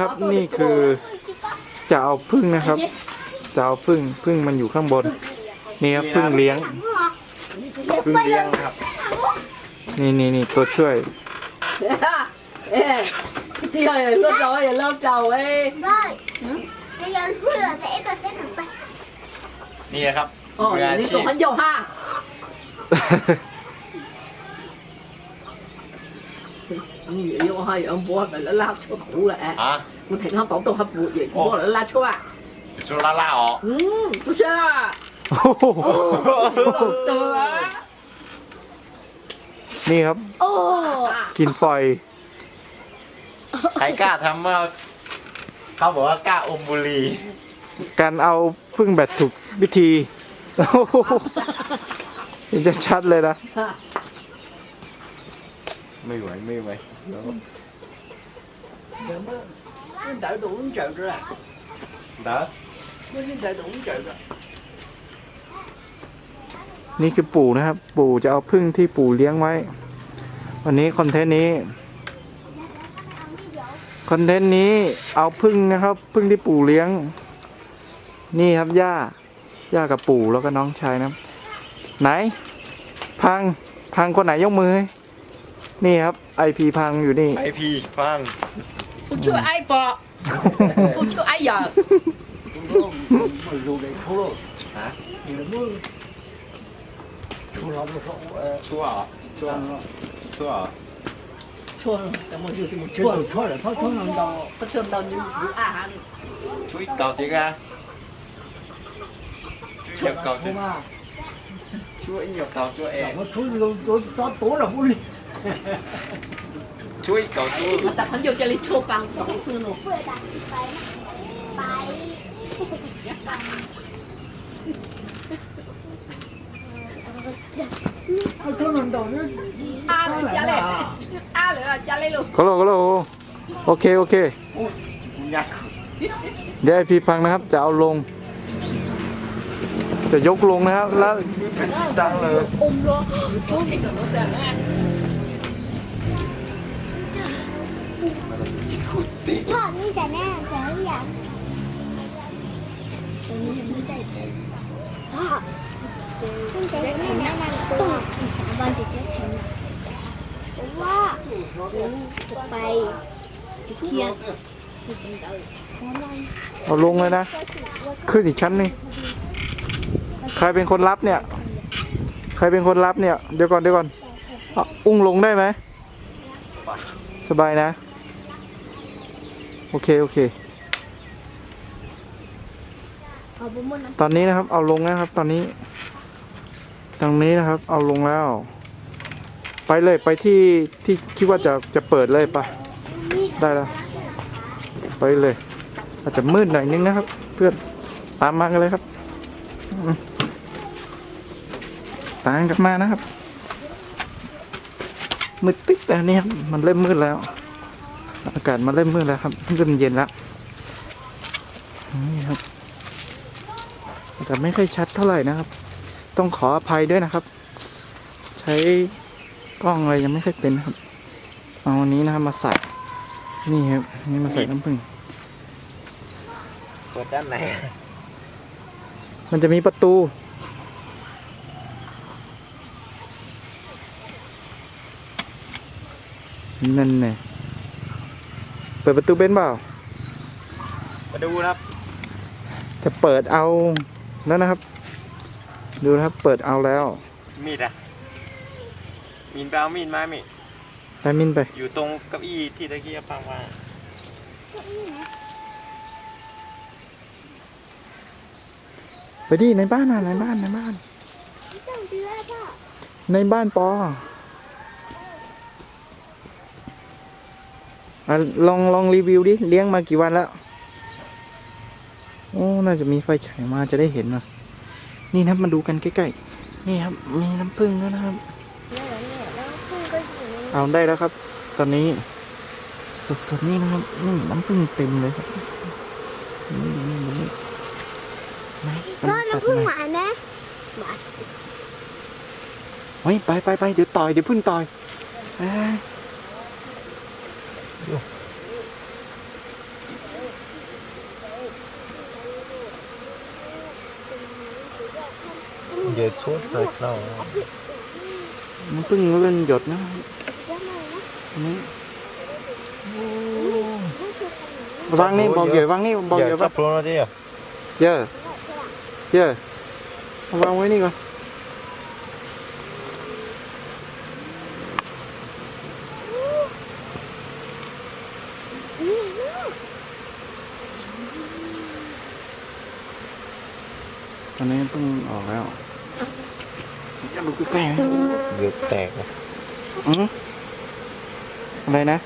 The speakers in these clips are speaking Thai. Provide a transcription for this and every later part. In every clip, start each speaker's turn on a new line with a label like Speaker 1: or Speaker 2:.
Speaker 1: นะครับ นี่คือจะเอาพึ่งนะครับจะเอาพึ่งพึ่งมันอยู่ข้างบน นี่ครับพึ่งเลี้ยง
Speaker 2: พึ่งเลี้ยงครับ
Speaker 1: นี่นี่นี่ตัวช่วย
Speaker 3: เอ๊ะ chỉ là lúc đó là lớp đầu ấy
Speaker 4: ได้ไม่ยอมพูดเลยแต่เอ็กซ์เซ็นต์ไป
Speaker 2: นี่นะครับ
Speaker 3: Ồ,
Speaker 2: มืออา
Speaker 3: đi
Speaker 2: ชีพ
Speaker 3: xuống hắn dầu ha ông nghĩ vô hay ông bố phải nó lao cho thủ lại
Speaker 2: อ่ะ
Speaker 3: mình thấy nó bóng tổ hấp vụ vậy bố nó lao cho à
Speaker 2: ชูลาล่าอ๋อ
Speaker 3: ừ不是啊
Speaker 1: โอ้โห
Speaker 3: từ á
Speaker 1: นี่ครับ
Speaker 3: ô
Speaker 1: กินฟอย
Speaker 2: ใครกล้าทำเมื่อเขาบอกว่ากล้าอมบุหรี
Speaker 1: การเอาพึ่งแบบถูกวิธี โอ้โหเห็นจะชัดเลยนะ
Speaker 2: ไม่ไหวไม่ไหว
Speaker 5: đợi đủ uống trời rồi à
Speaker 2: เด้อ
Speaker 5: mới đến đợi đủ uống trời rồi
Speaker 1: นี่คือปู่นะครับ ปู่จะเอาพึ่งที่ปู่เลี้ยงไว้ วันนี้คอนเทนต์นี้คอนเทนต์นี้เอาพึ่งนะครับ พึ่งที่ปู่เลี้ยง นี่ครับย่าย่ากับปู่แล้วก็น้องชายนะครับ ไหน พังพังคนไหนยกมือให้ นี่ครับไอพีพังอยู่นี่
Speaker 2: ไอพีฟัง
Speaker 3: không chưa ai bỏ không chưa ai giờ
Speaker 5: mà dù để thua rồi
Speaker 2: hả
Speaker 5: thì là mưa thua lòng nó không
Speaker 2: ชั่วเหรอชั่วชั่วเหรอ
Speaker 3: chua rồi cảm ơn thì một
Speaker 5: chứ
Speaker 3: chua
Speaker 5: tôi thôi là thôi thôi làm đâu
Speaker 3: có chua đâu như như à hắn
Speaker 2: ช่วยเก่าจริงอะช่วยเก่าจริง
Speaker 5: không à
Speaker 2: ช่วยหยกเก่าช่วยเอง
Speaker 5: nó thôi rồi tôi to tố là vui
Speaker 2: ช่วยเก่าช่วย
Speaker 3: mà tập hắn vô cho lấy chua bằng sống sư nó
Speaker 4: เพื่อดักไปไป
Speaker 5: thôi thôi làm đâu nữa
Speaker 3: à rồi cha lên à rồi cha lên luôn
Speaker 1: ก็โลก็โลโอเคโอเค
Speaker 2: ยักษ์
Speaker 1: เดี๋ยวไอพีพังนะครับ จะเอาลง จะยกลงนะครับแล้ว
Speaker 2: จังเลย
Speaker 3: ôm luôn chú thích
Speaker 4: พ่อนี่จะแน่ใจหรือยังตรงนี้ยังไม่ได้เจอพ่อคุณจะแน่แน่นอนต้องอีสามวันถึงจะถึงเพราะว่าจะไปจะเที่ยวเดินสามวัน
Speaker 1: เอาลงเลยนะ ขึ้นอีกชั้นหนึงใครเป็นคนรับเนี่ย ใครเป็นคนรับเนี่ย เดี๋ยวก่อนเดี๋ยวก่อน อุ้งลงได้ไหม สบายนะ โอเค โอเค
Speaker 4: เอาบุ้มน้ำ
Speaker 1: ตอนนี้นะครับ เอาลงนะครับ ตอนนี้ ตรงนี้นะครับ เอาลงแล้ว ไปเลยไปที่ที่คิดว่าจะจะเปิดเลยไปะได้แล้วไปเลย อาจจะมืดหน่อยนึงนะครับ เพื่อนตามมากันเลยครับตามกันมานะครับมืดติ๊กแต่นี่ครับมันเริ่มมืดแล้ว อากาศมันเริ่มมืดแล้วครับเริ่มเย็นแล้วนี่ครับอาจจะไม่ค่อยชัดเท่าไหร่นะครับ ต้องขออภัยด้วยนะครับ ใช้กล้องอะไรยังไม่ค่อยเป็นนะครับเอาอันนี้นะครับมาใส่ นี่ครับนี่มาใส่น้ำผึ้ง
Speaker 2: เปิดด้านไหน
Speaker 1: มันจะมีประตู นั่นไง เปิดประตูเป็นเปล่า
Speaker 2: มาดูนะครับ
Speaker 1: จะเปิดเอาแล้วนะครับ ดูนะครับ เปิดเอาแล้ว
Speaker 2: มีดอะมีนไปเอามีดมามี
Speaker 1: ไปมินไป
Speaker 2: อยู่ตรงเก้าอี้ที่ตะกี้ฟังมา
Speaker 1: ไปดิในบ้านนะในบ้านในบ้าน
Speaker 4: ต้องเดือพ่อ
Speaker 1: ในบ้านปอ อะลองลองรีวิวดิ เลี้ยงมากี่วันแล้ว โอ้ น่าจะมีไฟฉายมาจะได้เห็นว่ะนี่นะครับมาดูกันใกล้ๆ นี่ครับ มีน้ำผึ้งแล้วนะครับ
Speaker 4: เนี่ยเนี่ยแล้วพึ่งก็อยู่ใน
Speaker 1: เอาได้แล้วครับ ตอนนี้สดๆนี่นะครับนี่น้ำผึ้งเต็มเลยครับนี่นี่นี่นะ
Speaker 4: พ่อน้ำพึ่งหวานไหมหวาน
Speaker 1: เฮ้ยไปไปไปเดี๋ยวต่อยเดี๋ยวพึ่งต่อย Giờ suốt rồi
Speaker 2: nào Nó từng nó lên giọt nữa Đấy. Văng đi, bao giờ
Speaker 1: văng đi, bao giờ văng. Luôn rồi chứ. Dạ. Dạ. Văng với đi. อกเหยอะวางนี่บอก
Speaker 2: เย
Speaker 1: เหย
Speaker 2: อะ
Speaker 1: อะ
Speaker 2: จั
Speaker 1: ว่า
Speaker 2: บโปรนะเจ๊
Speaker 1: เยอะเยอะเอาวางไว้นี่ก่อนตอนนี้เพิ่งออกแล้วอยากดูใกล้ๆไหม
Speaker 2: เยอะแตกนะ
Speaker 1: อืมอะไรนะ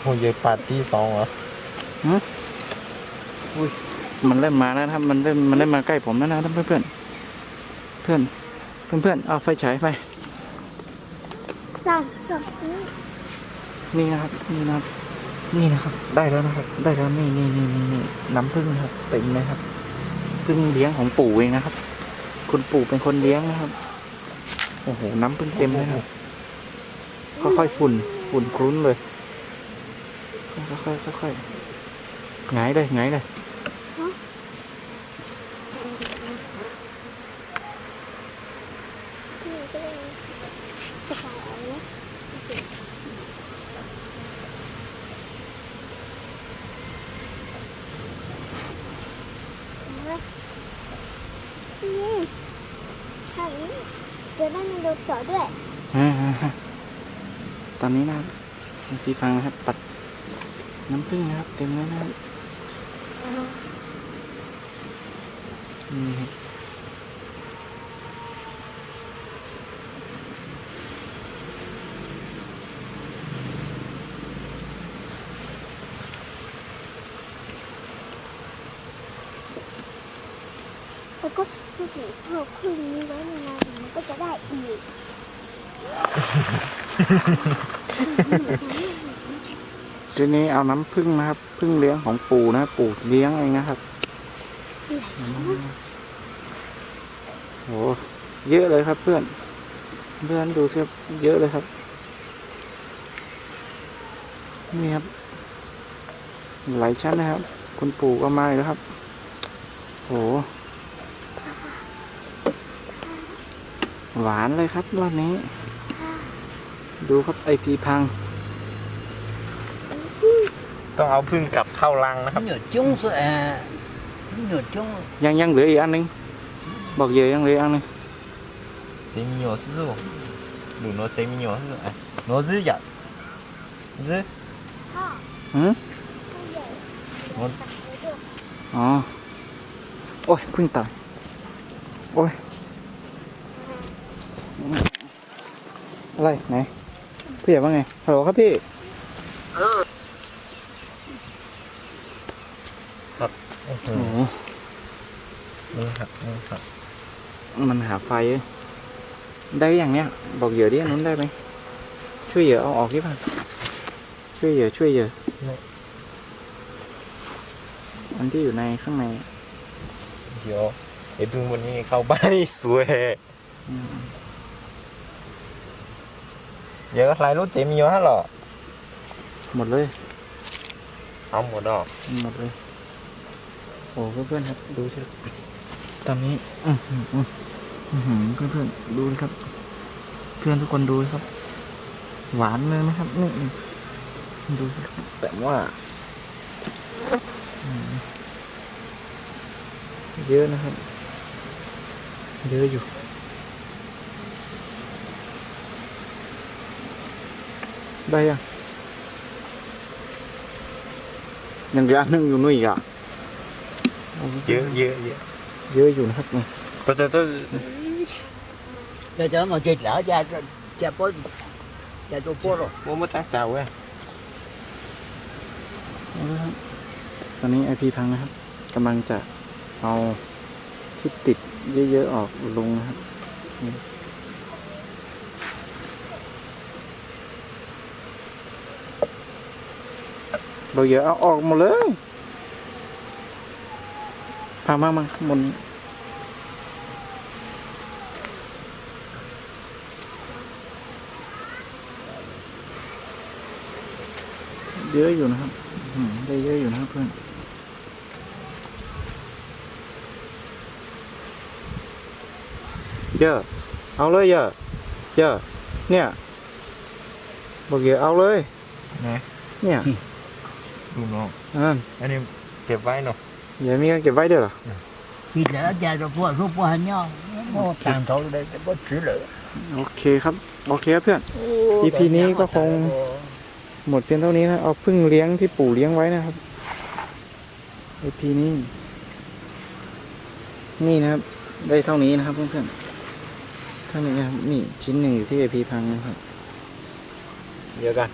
Speaker 2: โอ้ยเยอะปาร์ตี้สองเหรอ
Speaker 1: มันเริ่มมาแล้วนะครับ มันเริ่มมันเริ่มมาใกล้ผมแล้วนะท่านเพื่อนเพื่อนเพื่อนเพื่อนเพื่อนเอาไฟฉายไฟ
Speaker 4: สองสอง
Speaker 1: นี่นะครับ นี่นะครับ นี่นะครับ ได้แล้วนะครับ ได้แล้วนี่นี่นี่นี่นี่น้ำพึ่งนะครับเต็มเลยครับพึ่งเลี้ยงของปู่เองนะครับ คุณปู่เป็นคนเลี้ยงนะครับโอ้โหน้ำพึ่งเต็มเลยครับค่อยๆฝุ่นฝุ่นคลุ้นเลยค่อยๆค่อยๆไงเลยไงเลย
Speaker 4: นี่ทางนี้ จะได้มีรถต่อด้วย
Speaker 1: อ่าตอนนี้นะครับพี่ฟังนะครับ ปัดน้ำผึ้งนะครับ เต็มแล้วนะครับนี่ครับ
Speaker 4: แล้วก็ถ้าเกิดพอขึ้นนี้ไว้นานๆมันก็ จะได้อีก
Speaker 1: ทีนี้เอาน้ำผึ้งนะครับผึ้งเลี้ยงของปู่นะปู่เลี้ยงเองนะครับโอ้เยอะเลยครับเพื่อน เพื่อนดูเสิครับเยอะเลยครับ นี่ครับ หลายชั้นนะครับ คุณปู่ก็มาแล้วครับโห หวานเลยครับรอบนี้ ดูครับไอพีพัง
Speaker 2: ต้องเอาพึ่งกลับเข้ารังนะครับ
Speaker 5: nhờ chung sự à nhờ chung
Speaker 1: ยังยังเหลืออีกอันหนึง บอกเยอะยังเหลืออีกอันหนึง
Speaker 2: เจมีโยซื้อดูโนเจมีโยซื้ออะโนซื้อหยัดซื้อ
Speaker 1: หืม
Speaker 2: โน
Speaker 1: อ๋อ โอ้ยพึ่งตายโอ้ย อะไรไหนพี่อยากว่าไงฮัลโหลครับพี่
Speaker 2: โอ้โห
Speaker 1: โอ้โห
Speaker 2: มือหักมือหัก
Speaker 1: มันหาไฟเอ้ยได้อย่างเนี้ย บอกเหยอะดิอันนู้นได้ไหมช่วยเหยอะเอาออกดิป่ะช่วยเหยอะช่วยเหยอะอันที่อยู่ในข้างใน
Speaker 2: เดี๋ยวไอ้พึ่งวันนี้เข้าบ้านนี่สวย
Speaker 1: อืม
Speaker 2: เดี๋ยวใครรู้เจมีโยฮะหรอ
Speaker 1: หมดเลย
Speaker 2: เอาหมดอะ
Speaker 1: หมดเลย โอ้เพื่อนๆครับ ดูสิตอนนี้ อือหืออื้อหือเพื่อนๆดูนะครับ เพื่อนทุกคนดูครับ หวานเลยไหมครับนี่ดูสิครับแต่ว่าอืมเยอะนะครับ เยอะอยู่ ได้ยังยังเหลืออันหนึงอยู่นู่นอีกอะโเย
Speaker 2: อะเยอะเยอะ
Speaker 1: เยอะอยู่นะครับนี่
Speaker 2: ก็จะต้อง
Speaker 5: để cho nó chết lỡ cha cha bố cha tôi bố rồi
Speaker 2: ว่ามาจ้างเจ้าเว้ย
Speaker 1: เอาละครับตอนนี้ไอพีพังนะครับกำลังจะเอาที่ติดเยอะๆออกลงนะครับนี่ เราเยอะเอาออกหมดเลยพามามาข้างบนนี้เยอะอยู่นะครับเอืมได้เยอะอยู่นะครับเพื่อนเยอะ เอาเลยเยอะ เยอะ เนี่ยบอกเยอะเอาเลย
Speaker 2: นะ
Speaker 1: เนี่ย
Speaker 2: ดูน้อง
Speaker 1: อ่า
Speaker 2: อันนี้เก็บไว้เนาะ
Speaker 1: อย่ามีการเก็บไว้ด้วยเหรอ
Speaker 5: thì đã ra rồi qua rút qua nhau nó tàn thổ đây để có chữ lửa
Speaker 1: โอเคครับ โอเคครับเพื่อน EP นี้ก็คง หมดเพียงเท่านี้นะเอาพึ่งเลี้ยงที่ปู่เลี้ยงไว้นะครับ EP นี้ นี่นะครับ ได้เท่านี้นะครับเพื่อนๆเท่านี้นะครับนี่ชิ้นหนึ่งอยู่ที่ AP พังนะครับ
Speaker 2: เดี๋ยวกัน